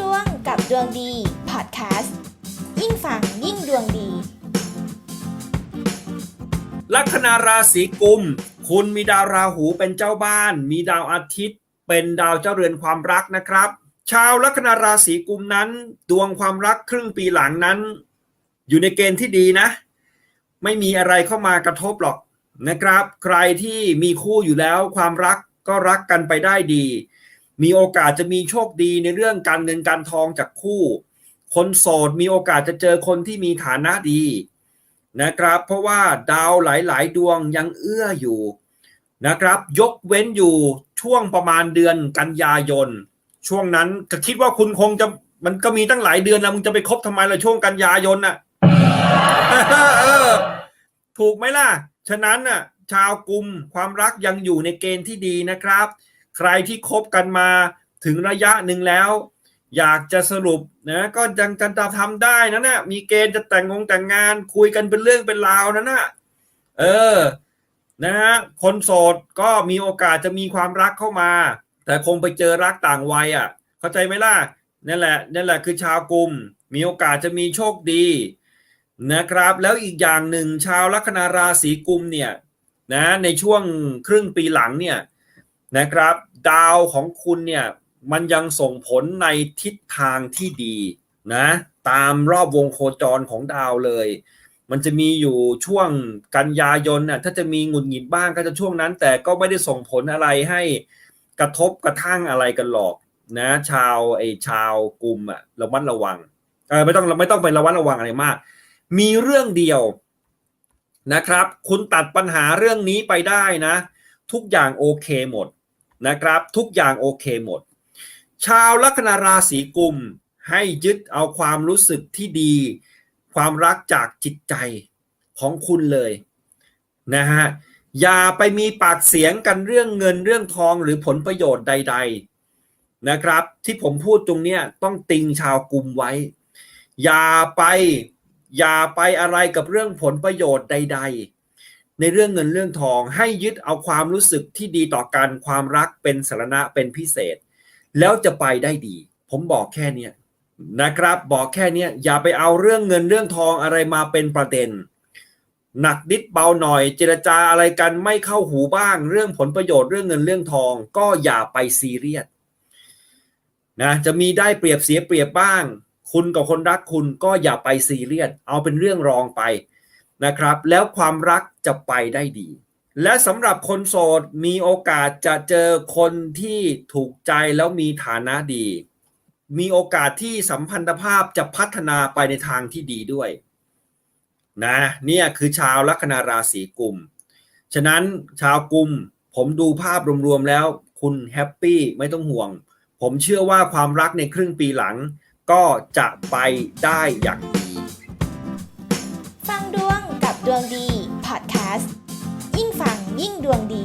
ดวงกับดวงดีพอดแคสต์ยิ่งฟังยิ่งดวงดี ลัคนาราศีกุม คุณมีดาวราหูเป็นเจ้าบ้าน มีดาวอาทิตย์ เป็นดาวเจ้าเรือนความรักนะครับ ชาวลัคนาราศีกุมนั้น ดวงความรักครึ่งปีหลังนั้น อยู่ในเกณฑ์ที่ดีนะ ไม่มีอะไรเข้ามากระทบหรอกนะครับ ใครที่มีคู่อยู่แล้วความรักก็รักกันไปได้ดี มีโอกาสจะมีโชคดีในเรื่องการเงินการทองจากคู่ คนโสดมีโอกาสจะเจอคนที่มีฐานะดีนะครับ เพราะว่าดาวหลาย ๆ ดวงยังเอื้ออยู่นะครับ ยกเว้นอยู่ช่วงประมาณเดือนกันยายน ช่วงนั้นก็คิดว่าคุณคงจะมันก็มีตั้งหลายเดือนแล้วมึงจะไปคบทำไมล่ะช่วงกันยายนน่ะถูกไหมล่ะ ฉะนั้นน่ะ ชาวกลุ่มความรักยังอยู่ในเกณฑ์ที่ดีนะครับ ใครที่คบกันมาถึงระยะหนึ่งแล้ว อยากจะสรุปนะก็ยังจะทำได้นะนะมีเกณฑ์จะแต่งงงแต่งงานคุยกันเป็นเรื่องเป็นราวนะนะเออนะฮะคนโสดก็มีโอกาสจะมีความรักเข้ามา แต่คงไปเจอรักต่างวัยอะ เข้าใจไหมล่ะนั่นแหละนั่นแหละคือชาวกลุ่ม มีโอกาสจะมีโชคดีนะครับ แล้วอีกอย่างหนึ่งชาวลัคนาราศีกุมเนี่ยนะในช่วงครึ่งปีหลังเนี่ย นะครับ ดาวของคุณเนี่ยมันยังส่งผลในทิศทางที่ดีนะตามรอบวงโคจรของดาวเลย มันจะมีอยู่ช่วงกันยายนน่ะถ้าจะมีหงุดหงิดบ้างก็จะช่วงนั้น แต่ก็ไม่ได้ส่งผลอะไรให้กระทบกระทั่งอะไรกันหรอกนะ ชาวไอ้ชาวกลุ่มอะระมัดระวังเออไม่ต้องไม่ต้องไประวัดระวังอะไรมาก มีเรื่องเดียวนะครับ คุณตัดปัญหาเรื่องนี้ไปได้นะ ทุกอย่างโอเคหมด นะครับ ทุกอย่างโอเคหมด ชาวลัคนาราศีกุมให้ยึดเอาความรู้สึกที่ดี ความรักจากจิตใจของคุณเลยนะฮะอย่าไปมีปากเสียงกันเรื่องเงินเรื่องทองหรือผลประโยชน์ใด ๆนะครับ ที่ผมพูดตรงเนี้ยต้องติงชาวกลุ่มไว้ อย่าไปอย่าไปอะไรกับเรื่องผลประโยชน์ใด ๆ ในเรื่องเงินเรื่องทองให้ยึดเอาความรู้สึกที่ดีต่อกันความรักเป็นสาระเป็นพิเศษ แล้วจะไปได้ดี ผมบอกแค่เนี้ยนะครับ บอกแค่เนี้ยอย่าไปเอาเรื่องเงินเรื่องทองอะไรมาเป็นประเด็น หนักนิดเบาหน่อย เจรจาอะไรกันไม่เข้าหูบ้าง เรื่องผลประโยชน์เรื่องเงินเรื่องทอง ก็อย่าไปซีเรียสนะจะมีได้เปรียบเสียเปรียบบ้าง คุณกับคนรักคุณก็อย่าไปซีเรียสเอาเป็นเรื่องรองไป นะครับ แล้วความรักจะไปได้ดี และสำหรับคนโสดมีโอกาสจะเจอคนที่ถูกใจแล้วมีฐานะดี มีโอกาสที่สัมพันธภาพจะพัฒนาไปในทางที่ดีด้วยนะเนี่ยคือชาวลัคนาราศีกุม ฉะนั้นชาวกุมผมดูภาพรวมๆแล้วคุณแฮปปี้ไม่ต้องห่วง ผมเชื่อว่าความรักในครึ่งปีหลังก็จะไปได้อย่าง ดวงดีพอดแคสต์ยิ่งฟังยิ่งดวงดี